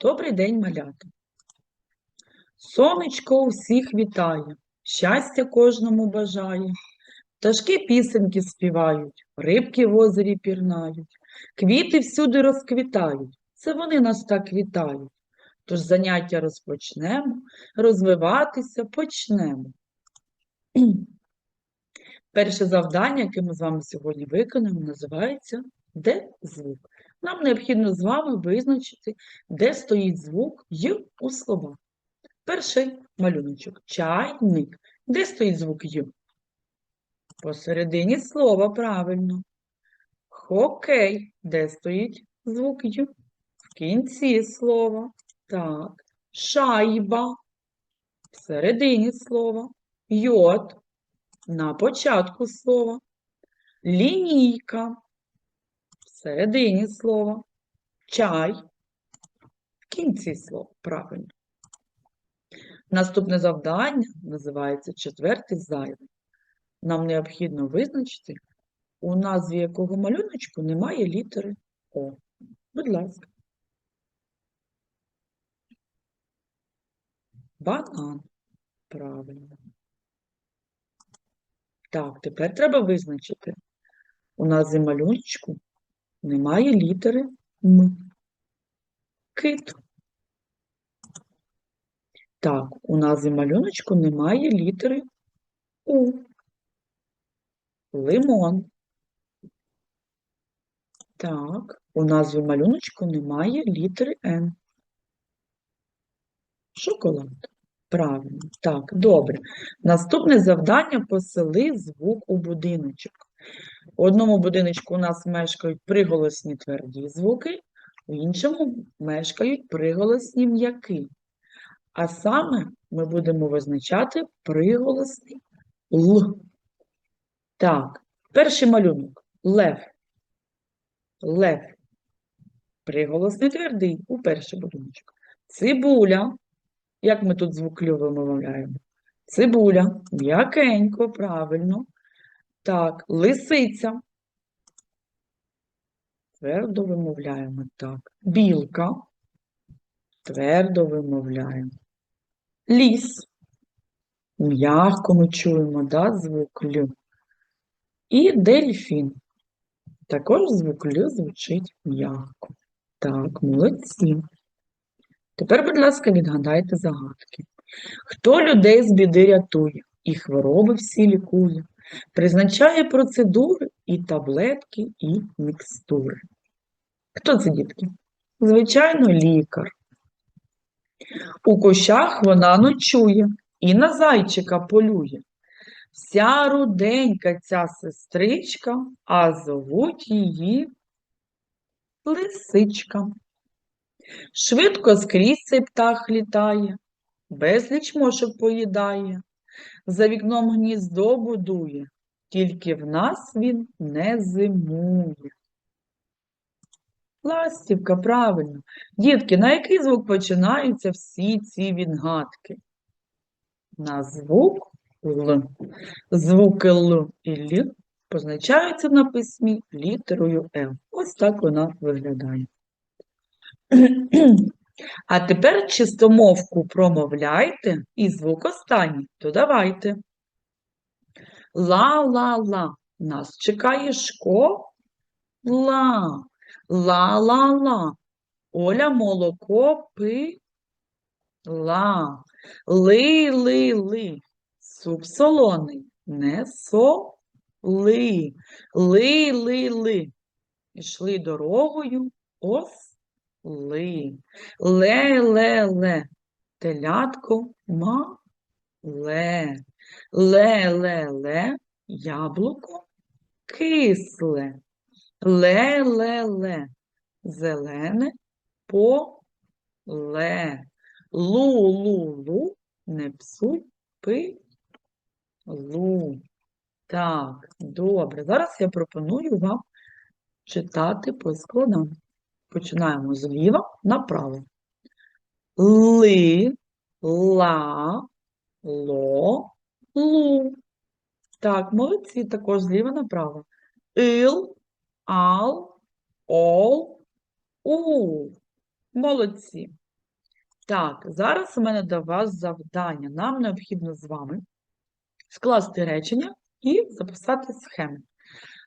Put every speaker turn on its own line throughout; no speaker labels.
Добрий день, малята. Сонечко усіх вітає, щастя кожному бажає. Пташки пісеньки співають, рибки в озері пірнають, квіти всюди розквітають. Це вони нас так вітають. Тож заняття розпочнемо, розвиватися почнемо. Перше завдання, яке ми з вами сьогодні виконаємо, називається Де звук? Нам необхідно з вами визначити, де стоїть звук Й у словах. Перший малюночок чайник. Де стоїть звук Й? Посередині слова, правильно. Хокей. Де стоїть звук Й? В кінці слова. Так. Шайба. Всередині слова. Йод. На початку слова. Лінійка. Всередині слова. Чай. В кінці слова. Правильно. Наступне завдання називається четвертий зайвий. Нам необхідно визначити, у назві якого малюночку немає літери О. Будь ласка. Банан. Правильно. Так, тепер треба визначити. У назві малюночку немає літери М. Кит. Так, у назві малюночку немає літери У. Лимон. Так, у назві малюночку немає літери Н. Шоколад. Правильно. Так, добре. Наступне завдання посели звук у будиночок. У одному будиночку у нас мешкають приголосні тверді звуки, в іншому мешкають приголосні м'які. А саме ми будемо визначати приголосний Л. Так, перший малюнок лев. Лев. Приголосний твердий у перший будиночок. Цибуля. Як ми тут звук Л вимовляємо? Цибуля. М'якенько, правильно. Так, лисиця. Твердо вимовляємо так. Білка. Твердо вимовляємо. Ліс. М'яко ми чуємо, да, звук Л. І дельфін. Також звук Л звучить м'яко. Так, молодці. Тепер, будь ласка, відгадайте загадки. Хто людей з біди рятує і хвороби всі лікує, призначає процедури і таблетки, і мікстури. Хто це, дітки? Звичайно, лікар. У кущах вона ночує і на зайчика полює. Вся руденька ця сестричка, а зовуть її лисичка. Швидко скрізь цей птах літає, безліч мошок поїдає, за вікном гніздо будує, тільки в нас він не зимує. Ластівка, правильно. Дітки, на який звук починаються всі ці відгадки? На звук Л. Звуки Л і Л позначаються на письмі літерою Л. Ось так вона виглядає. А тепер чистомовку промовляйте і звук останній додавайте. Ла-ла-ла. Нас чекає школа. Ла-ла-ла. Оля молоко пила. Ли-ли-ли. Суп солоний. Не соли. Ли-ли-ли. Ішли дорогою осли. Ле-ле-ле. Телятко мале. Ле-ле-ле. Яблуко кисле. Ле-ле-ле. Зелене поле. Лу-лу-лу. Не псуй пилу. Так, добре. Зараз я пропоную вам читати по складам. Починаємо зліва направо. Ли, ла, ло, лу. Так, молодці, також зліва направо. Ил, ал, ол, у. Молодці. Так, зараз у мене до вас завдання. Нам необхідно з вами скласти речення і записати схеми.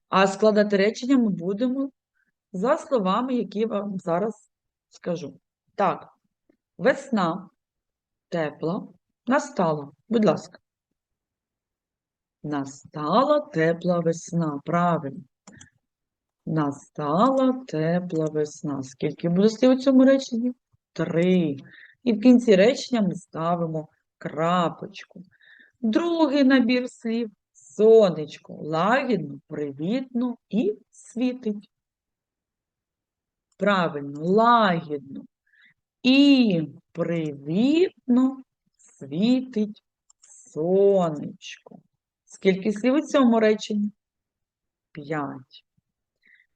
А складати речення ми будемо за словами, які вам зараз скажу. Так, весна тепла настала. Будь ласка. Настала тепла весна. Правильно. Настала тепла весна. Скільки буде слів у цьому реченні? Три. І в кінці речення ми ставимо крапочку. Другий набір слів сонечко, лагідно, привітно і світить. Правильно, лагідно і привітно світить сонечко. Скільки слів у цьому реченні? П'ять.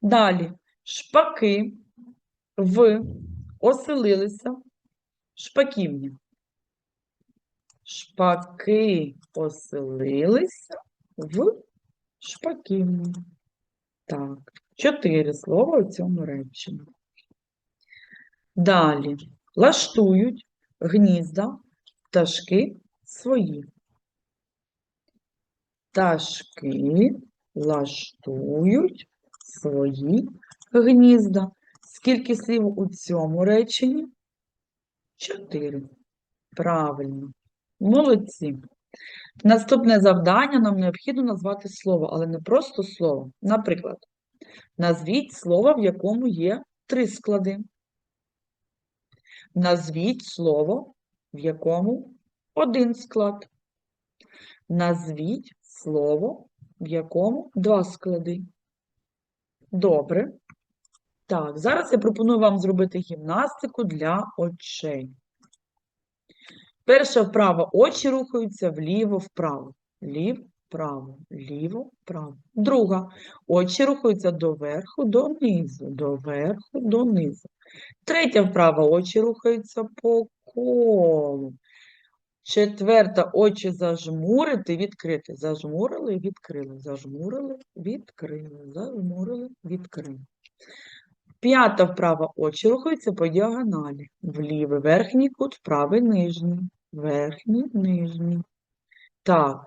Далі шпаки в оселилися шпаківня. Шпаки оселилися в шпаківні. Так, чотири слова у цьому реченні. Далі лаштують гнізда пташки свої. Пташки лаштують свої гнізда. Скільки слів у цьому реченні? Чотири. Правильно. Молодці. Наступне завдання нам необхідно назвати слово, але не просто слово. Наприклад, назвіть слово, в якому є три склади. Назвіть слово, в якому один склад. Назвіть слово, в якому два склади. Добре. Так, зараз я пропоную вам зробити гімнастику для очей. Перша вправа очі рухаються вліво-вправо. Лів-вправо, ліво-вправо. Друга. Очі рухаються доверху, донизу, доверху, донизу. Третя вправа очі рухаються по колу. Четверта очі зажмурити, відкрити. Зажмурили, відкрили. Зажмурили, відкрили. Зажмурили, відкрили. П'ята вправа очі рухаються по діагоналі. В лівий верхній кут, в правий нижній. Верхній, нижній. Так.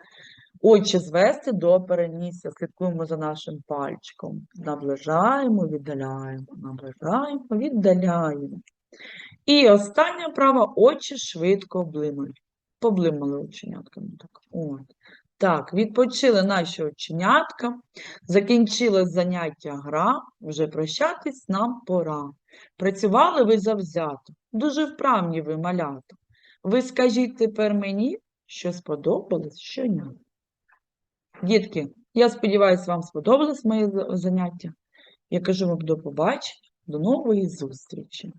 Очі звести до перенісся. Слідкуємо за нашим пальчиком. Наближаємо, віддаляємо. Наближаємо, віддаляємо. І остання вправа очі швидко блимають. Поблимали оченятками. Так. От. Так, відпочили наші оченятка, закінчилось заняття гра, вже прощатись нам пора. Працювали ви завзято, дуже вправні ви малята. Ви скажіть тепер мені, що сподобалось, що ні. Дітки, я сподіваюся, вам сподобалось моє заняття. Я кажу вам до побачення, до нової зустрічі.